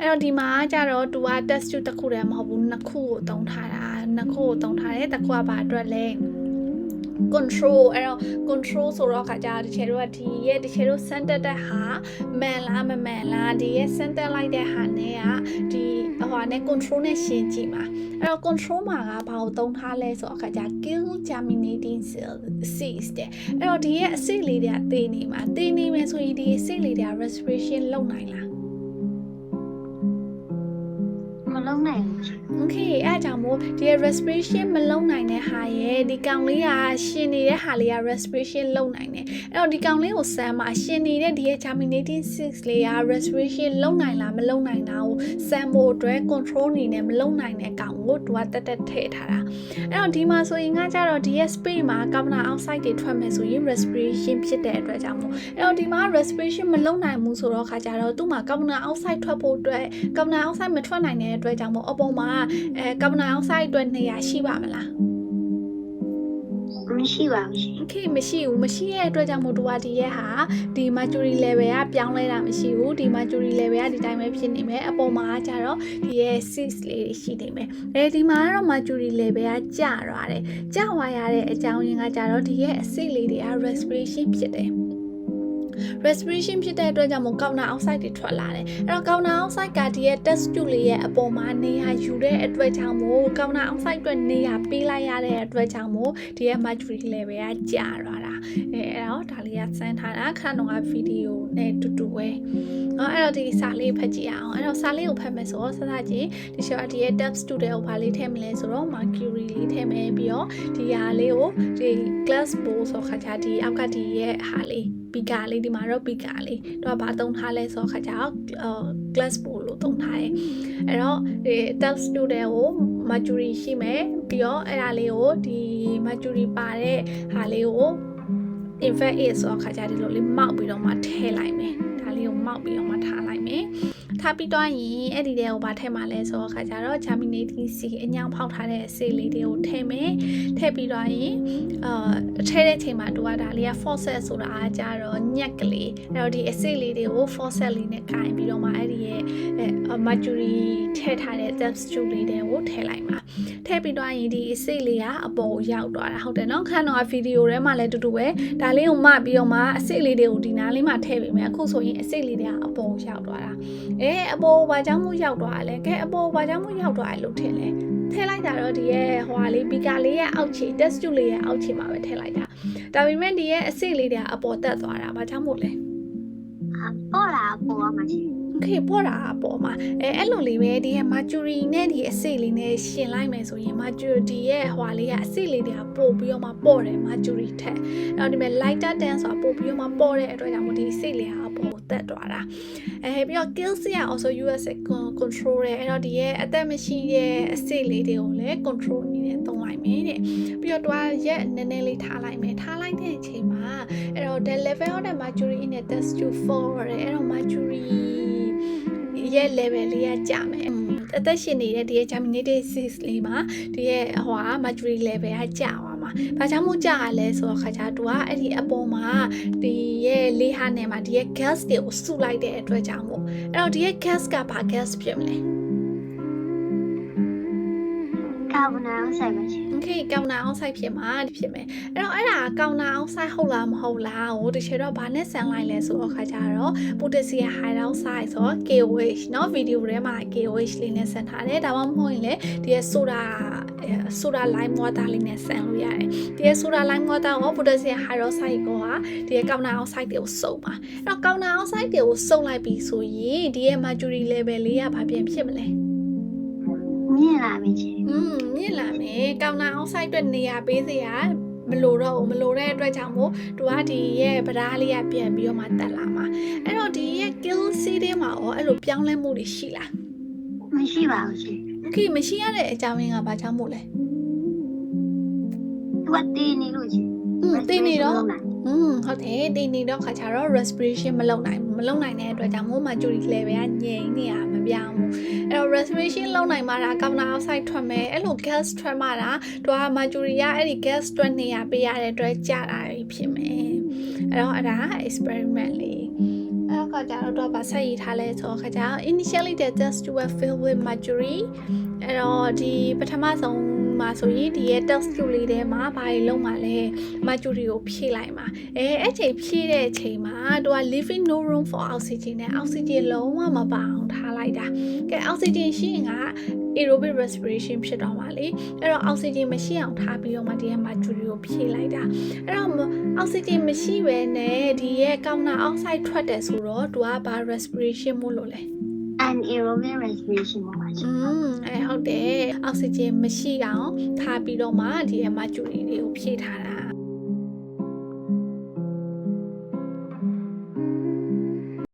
အဲ့တော့ဒီမှာကျတော့သူက test tube တစ်ခုတည်းမဟုတ်ဘူးနှစ်ခုကိုတုံးထားတာနှစ်ခုကိုတုံးထားတယ်တစ်ခုကဘာအတွက်လဲ control အဲ့တော့ control ဆိုတော့ခါကျတချေတို့ကဒီရဲ့တချေတို့ center တဲ့ဟာမှန်လားမမှန်လားဒီရဲ့ center လိုက်တဲ့ဟာနဲ့ကဒီဟိုနဲ့ control နဲ့ရှင်းကြည့်ပါအဲ့တော့ control မှာကဘာကိုသုံးထားလဲဆိုတော့ခါကျ kill germinating cell seeds တဲ့အဲ့တော့ဒီရဲ့အစိတ်လေးတွေကတေးနေမှာတေးနေမယ်ဆိုရင်ဒီအစိတ်လေးတွေက respiration လုပ်နိုင်လား မလုံးနိုင်ဘူးရှင် Okay အဲ့အကြောင့်မို့ဒီ respiration မလုပ်နိုင်တဲ့ဟာရဲ့ဒီကောင်လေးကရှင်နေတဲ့ဟာလေးက respiration လုပ်နိုင်တယ်အဲ့တော့ဒီကောင်လေးကိုစမ်းမှာရှင်နေတဲ့ဒီရဲ့ germinating cyst လေးက respiration လုပ်နိုင်လားမလုပ်နိုင်တာကိုစမ်းဖို့အတွက် control အနေနဲ့မလုပ်နိုင်တဲ့ကောင်ကိုသူကတက်တက်ထည့်ထားတာအဲ့တော့ဒီမှာဆိုရင်ကကြတော့ဒီရဲ့ space မှာ carbon dioxide တွေထွက်မယ်ဆိုရင် respiration ဖြစ်တဲ့အတွက်ကြောင့်မို့အဲ့တော့ဒီမှာ respiration မလုပ်နိုင်ဘူးဆိုတော့ခါကြတော့သူ့မှာ carbon dioxide ထွက်ဖို့အတွက် carbon dioxide မထွက်နိုင်တဲ့အတွက်အတွက်ကြောင့်မို့အပေါ်မှာအဲကာဗွန်ဒိုင်အောက်ဆိုက်အတွက်နေရာရှိပါမလားမရှိပါဘူးရှင်။ Okay မရှိဘူးမရှိရတဲ့အတွက်ကြောင့်မို့တူဝါဒီရဲ့ဟာဒီ mercury level ကပြောင်းလဲတာမရှိဘူးဒီ mercury level ကဒီတိုင်းပဲဖြစ်နေမယ်အပေါ်မှာကျတော့ဒီရဲ့ six လေးတွေရှိနေမယ်။အဲဒီမှာကတော့ mercury level ကကျသွားတယ်။ကျသွားရတဲ့အကြောင်းရင်းကကျတော့ဒီရဲ့အဆစ်လေးတွေက respiration ဖြစ်တယ်။ respiration ဖြစ်တဲ့အတွက်ကြောင့်မို့ကောက်နာအောက်ဆိုက်တွေထွက်လာတယ်အဲ့တော့ကောက်နာအောက်ဆိုက်ကဒီရဲ့ test tube လေးရဲ့အပေါ်မှာနေရာယူတဲ့အတွက်ကြောင့်မို့ကောက်နာအောက်ဆိုက်အတွက်နေရာပေးလိုက်ရတဲ့အတွက်ကြောင့်မို့ဒီရဲ့ mercury level ကကျသွားတာအဲအဲ့တော့ဒါလေးကစမ်းထားတာခဏတော့ဗီဒီယိုနဲ့တူတူပဲအော်အဲ့တော့ဒီစာလေးဖတ်ကြည့်အောင်အဲ့တော့စာလေးကိုဖတ်မယ်ဆိုတော့စစချင်းဒီရှော့ဒီရဲ့ test tube တွေကိုဘာလေးထည့်မလဲဆိုတော့ mercury လေးထည့်မယ်ပြီးတော့ဒီဟာလေးကိုဒီ glass bowl ဆိုခါချာဒီအောက်ကဒီရဲ့ဟာလေး ပီကာလေးဒီမှာတော့ပီကာလေးတော့ဘာသုံးထားလဲဆိုတော့ခါကျတော့ glass bowl လို့သုံးထားတယ်အဲ့တော့ဒီ test tube တွေကို mercury ရှိမယ်ပြီးတော့အဲ့ဒါလေးကိုဒီ mercury ပါတဲ့ဟာလေးကို infect is ဆိုတော့ခါကျဒီလိုလေးမောက်ပြီးတော့မှထည့်လိုက်မယ်ဒါ လေးကိုမောက်ပြီးတော့မှထားလိုက်မယ်ထားပြီးတော့ရင်အဲ့ဒီတဲ့ကိုဗာထည့်မှလဲဆိုတော့ခါကျတော့ germinating seed အညောင်ဖောက်ထားတဲ့အစေလေးတွေကိုထည့်မယ်ထည့်ပြီးတော့ရင်အာထည့်တဲ့ချိန်မှာတူကဒါလေးက faucet ဆိုတာအကြတော့ညက်ကလေးအဲ့တော့ဒီအစေလေးတွေကို faucet လေးနဲ့ကင်ပြီးတော့မှအဲ့ဒီရဲ့ mercury ထည့်ထားတဲ့ test tube လေးတွေကိုထည့်လိုက်မှာထည့်ပြီးတော့ရင်ဒီအစိတ်လေးကအပေါ်ကိုရောက်သွားတာဟုတ်တယ်နော်ခဏတော့ဗီဒီယိုထဲမှာလည်းတူတူပဲဒါလေးကိုမှပြီးတော့မှအစိတ်လေးတွေကိုဒီနားလေးမှာထည့်ပေးမယ်အခုဆိုရင်အစိတ်လေးတွေကအပေါ်ကိုရောက်သွားတာအဲအပေါ်ဘာကြောင့်မို့ရောက်သွားလဲကဲအပေါ်ဘာကြောင့်မို့ရောက်သွားလဲလို့ထင်လဲထည့်လိုက်တာတော့ဒီရဲ့ဟိုဟာလေးပီကာလေးရဲ့အောက်ခြေ test tube လေးရဲ့အောက်ခြေမှာပဲထည့်လိုက်တာဒါပေမဲ့ဒီရဲ့အစိတ်လေးတွေကအပေါ်တက်သွားတာဘာကြောင့်မို့လဲအပေါ်လာပေါ်ရမှာရှ ခေပေါ်တာအပေါ်မှာအဲအဲ့လိုလေးပဲဒီရဲ့ mercury နဲ့ဒီအဆိပ်လေးနဲ့ရှင်လိုက်မယ်ဆိုရင် mercury ရဲ့ဟွာလေးကအဆိပ်လေးတွေကပို့ပြီးတော့မှပေါ်တယ် mercury ထက်အဲ့တော့ဒီမဲ့ lighter tan ဆိုတာပို့ပြီးတော့မှပေါ်တဲ့အတွက်ကြောင့်ဒီအဆိပ်လေးကအပေါ်တက်သွားတာအဲပြီးတော့ calcium also US control တယ်အဲ့တော့ဒီရဲ့အသက်မရှိတဲ့အဆိပ်လေးတွေကိုလည်း control အနေနဲ့သုံးလိုက်မယ်တဲ့ပြီးတော့တွားရက်နည်းနည်းလေးထားလိုက်မယ်ထားလိုက်တဲ့အချိန်မှာ တော့ the level of the mercury in the test tube fall တယ်အဲ့တော့ mercury ရဲ့ level လေးကကျမယ်အသက်ရှင်နေတဲ့ဒီရဲ့ germinated cyst လေးမှာဒီရဲ့ဟိုဟာ mercury level ကကျသွားမှာ။ဘာကြောင့်မို့ကျရလဲဆိုတော့ခါကျတူကအဲ့ဒီအပေါ်မှာဒီရဲ့လေးဟာနဲ့မှာဒီရဲ့ gas တွေကိုစုလိုက်တဲ့အတွက်ကြောင့်မို့အဲ့တော့ဒီရဲ့ gas ကဘာ gas ဖြစ်မလဲ ကာဗွန်ဒိုင်အောက်ဆိုက်ပါရှင် ။ Okay ကောင်နာအောင်ဆိုင်ဖြစ်မှာဖြစ်မယ်။အဲ့တော့အဲ့ဒါကောင်နာအောင်ဆိုင်ဟုတ်လားမဟုတ်လားဟိုတချေတော့ဘာနဲ့ဆန်လိုက်လဲဆိုတော့ခါကျတော့ potassium hydroxide ဆိုတော့ KOH เนาะဗီဒီယိုထဲမှာ KOH လေးနဲ့ဆန်ထားတယ်။ဒါမှမဟုတ်ရင်လေဒီရဲ့ soda soda lime water လေးနဲ့ဆန်လို့ရတယ်။ဒီရဲ့ soda lime water ကို potassium hydroxide ကိုကဒီရဲ့ကောင်နာအောင်ဆိုင်တွေကိုစုပ်ပါ။အဲ့တော့ကောင်နာအောင်ဆိုင်တွေကိုစုပ်လိုက်ပြီဆိုရင်ဒီရဲ့ mercury level လေးကဘာပြန်ဖြစ်မလဲ။ မြင်လာပြီရှင် อืมမြင့်လာမယ်ကောင်းနာအောင် site အတွက်နေရာပေးစရာမလိုတော့ဘူးမလိုတဲ့အတွက်ကြောင့်မို့သူကဒီရဲ့ဗဒါလေးကပြန်ပြီးတော့မှတက်လာမှာအဲ့တော့ဒီရဲ့ kill seed တွေမှာရောအဲ့လိုပြောင်းလဲမှုတွေရှိလား မရှိပါဘူးရှင် okay မရှိရတဲ့အကြောင်းရင်းကဘာကြောင့်မို့လဲ သူကတင်းနေလို့ရှင် อืมတင်းနေတော့ อืมဟုတ်တယ်တင်းနေတော့ခါချာတော့ respiration မလုပ်နိုင်ဘူးမလုပ်နိုင်တဲ့အတွက်ကြောင့်မို့ mercury level ကငြိမ်နေရမပြောင်းဘူးအဲ့တော့ respiration လုပ်နိုင်မှာဒါ carbon dioxide ထွက်မယ်အဲ့လို gas ထွက်မှာဒါသူက mercury ကအဲ့ဒီ gas ထွက်နေရပေးရတဲ့အတွက်ကြာတာဖြစ်မယ်အဲ့တော့အဲ့ဒါ experiment လေးအဲ့တော့ကကကျတော့တော့ဗာဆက်ရည်ထားလဲဆိုတော့ခါကျတော့ initially the test were filled with mercury အဲ့တော့ဒီပထမဆုံး မှာဆိုရင်ဒီရဲ့ test tube လေးထဲမှာဘာတွေလုံးမှာလဲ mercury ကိုဖြည့်လိုက်မှာအဲအဲ့ချိန်ဖြည့်တဲ့အချိန်မှာသူက leaving no room for oxygen နဲ့ oxygen လုံးဝမပါအောင်ထားလိုက်တာကဲ oxygen ရှိရင်က aerobic respiration ဖြစ်တော့မှာလေအဲ့တော့ oxygen မရှိအောင်ထားပြီးတော့မှဒီရဲ့ mercury ကိုဖြည့်လိုက်တာအဲ့တော့ oxygen မရှိဘဲနဲ့ဒီရဲ့ carbon dioxide ထွက်တယ်ဆိုတော့သူကဘာ respiration မို့လို့လဲ anaerobic respiration ပေါ့ပါရှင်อืมအဲဟု တ်တယ်အောက်ဆီဂျင်မရှိအောင်ထားပြီးတော့မှဒီရဲ့ mercury တွေကိုဖြည့်ထားတာ